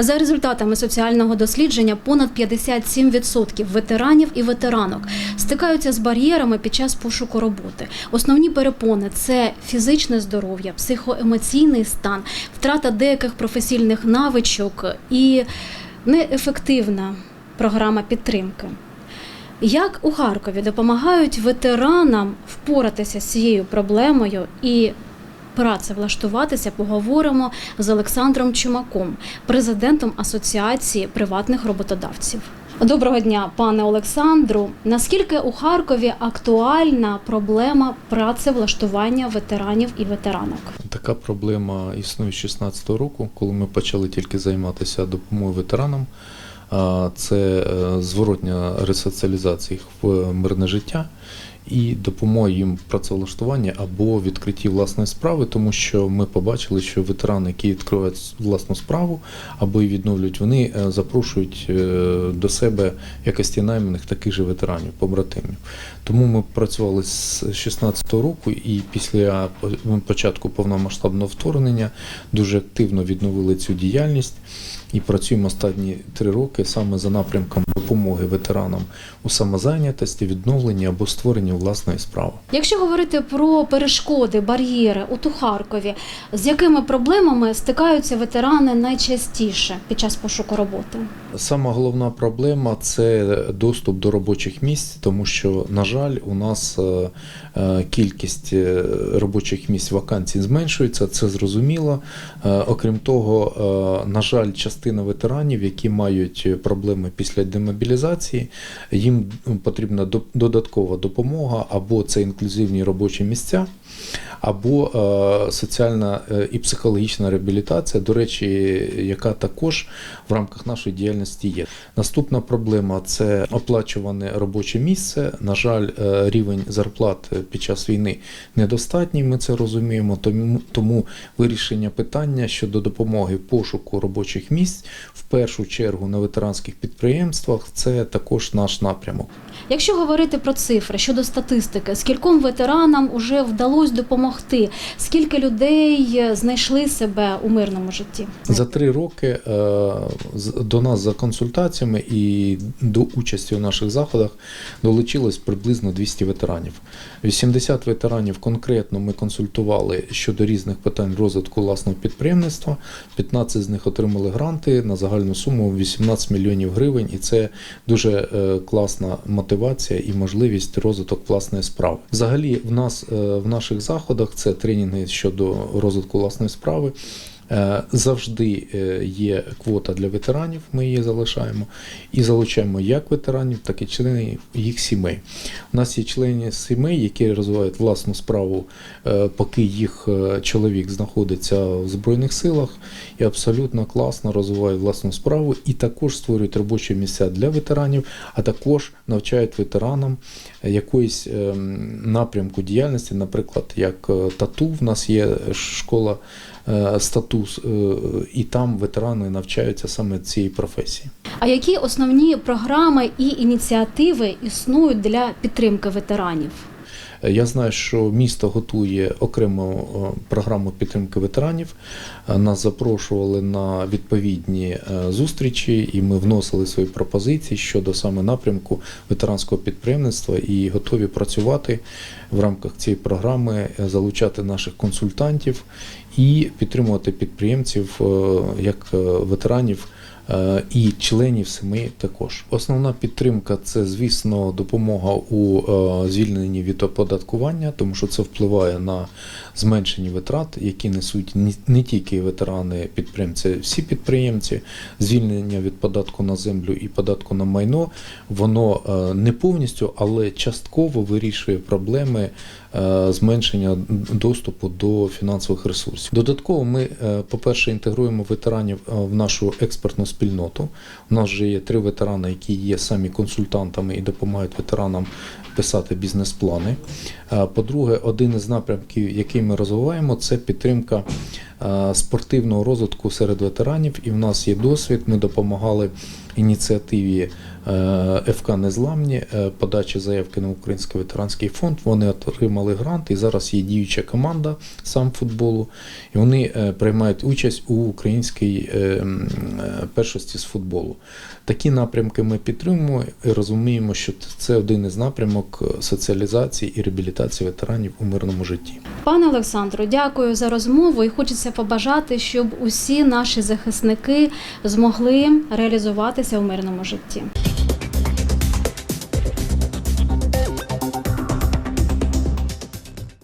За результатами соціального дослідження, понад 57% ветеранів і ветеранок стикаються з бар'єрами під час пошуку роботи. Основні перепони це фізичне здоров'я, психоемоційний стан, втрата деяких професійних навичок і неефективна програма підтримки. Як у Харкові допомагають ветеранам впоратися з цією проблемою і працевлаштуватися, поговоримо з Олександром Чумаком, президентом Асоціації приватних роботодавців. Доброго дня, пане Олександру. Наскільки у Харкові актуальна проблема працевлаштування ветеранів і ветеранок? Така проблема існує з 2016 року, коли ми почали тільки займатися допомогою ветеранам. Це е, зворотня ресоціалізація в мирне життя і допомога їм в працевлаштуванні або відкритті власної справи, тому що ми побачили, що ветерани, які відкривають власну справу або її відновлюють, вони е, запрошують е, до себе якості найманих таких же ветеранів, побратимів. Тому ми працювали з 2016 року і після початку повномасштабного вторгнення дуже активно відновили цю діяльність і працюємо останні три роки саме за напрямком допомоги ветеранам у самозайнятості, відновленні або створенні власної справи. Якщо говорити про перешкоди, бар'єри у Харкові, з якими проблемами стикаються ветерани найчастіше під час пошуку роботи? Сама головна проблема це доступ до робочих місць, тому що, на жаль, у нас е, е, кількість е, робочих місць вакансій зменшується, це зрозуміло. Окрім того, на жаль, частина ветеранів, які мають проблеми після демобілізації, їм потрібна до- додаткова допомога або це інклюзивні робочі місця. Або е, соціальна е, і психологічна реабілітація, до речі, яка також в рамках нашої діяльності є. Наступна проблема це оплачуване робоче місце. На жаль, е, рівень зарплат під час війни недостатній. Ми це розуміємо. Тому вирішення питання щодо допомоги пошуку робочих місць в першу чергу на ветеранських підприємствах це також наш напрямок. Якщо говорити про цифри щодо статистики, скільком ветеранам вже вдалося допомогти, скільки людей знайшли себе у мирному житті? За три роки е, до нас за консультаціями і до участі у наших заходах долучилось приблизно 200 ветеранів. 80 ветеранів конкретно ми консультували щодо різних питань розвитку власного підприємництва. 15 з них отримали гранти на загальну суму 18 мільйонів гривень, і це дуже е, класна мотивація і можливість розвиток власної справи. Взагалі, в нас е, в наших заходах це тренінги щодо розвитку власної справи. Е, Завжди е, є квота для ветеранів, ми її залишаємо і залучаємо як ветеранів, так і членів їх сімей. У нас є члени сімей, які розвивають власну справу, е, поки їх чоловік знаходиться в Збройних силах і абсолютно класно розвивають власну справу і також створюють робочі місця для ветеранів, а також навчають ветеранам якоїсь напрямку діяльності, наприклад, як тату. В нас є школа статус, е, і там ветерани навчаються саме цієї професії. А які основні програми і ініціативи існують для підтримки ветеранів? Е, Я знаю, що місто готує окрему е, програму підтримки ветеранів. Е, Нас запрошували на відповідні зустрічі, і ми вносили свої пропозиції щодо саме напрямку ветеранського підприємництва і готові працювати в рамках цієї програми, залучати наших консультантів і підтримувати підприємців як ветеранів. Е, і членів сімей також. Основна підтримка це, звісно, допомога у е, звільненні від оподаткування, тому що це впливає на зменшення витрат, які несуть не тільки ветерани підприємці, всі підприємці. Звільнення від податку на землю і податку на майно, воно е, не повністю, але частково вирішує проблеми зменшення доступу до фінансових ресурсів. Додатково ми, е, по-перше, інтегруємо ветеранів в нашу експертну спільноту. У нас вже є три ветерани, які є самі консультантами і допомагають ветеранам писати бізнес-плани. Е, По-друге, один із напрямків, який ми розвиваємо, це підтримка спортивного розвитку серед ветеранів. І в нас є досвід. Ми допомагали ініціативі е, ФК Незламні е, подачі заявки на Український ветеранський фонд. Вони отримали грант і зараз є діюча команда сам футболу. І вони е, приймають участь у українській е, е, першості з футболу. Такі напрямки ми підтримуємо і розуміємо, що це один із напрямок е, соціалізації і реабілітації ветеранів у мирному житті. Пане Олександру, дякую за розмову і хочеться побажати, щоб усі наші захисники змогли реалізуватися у мирному житті.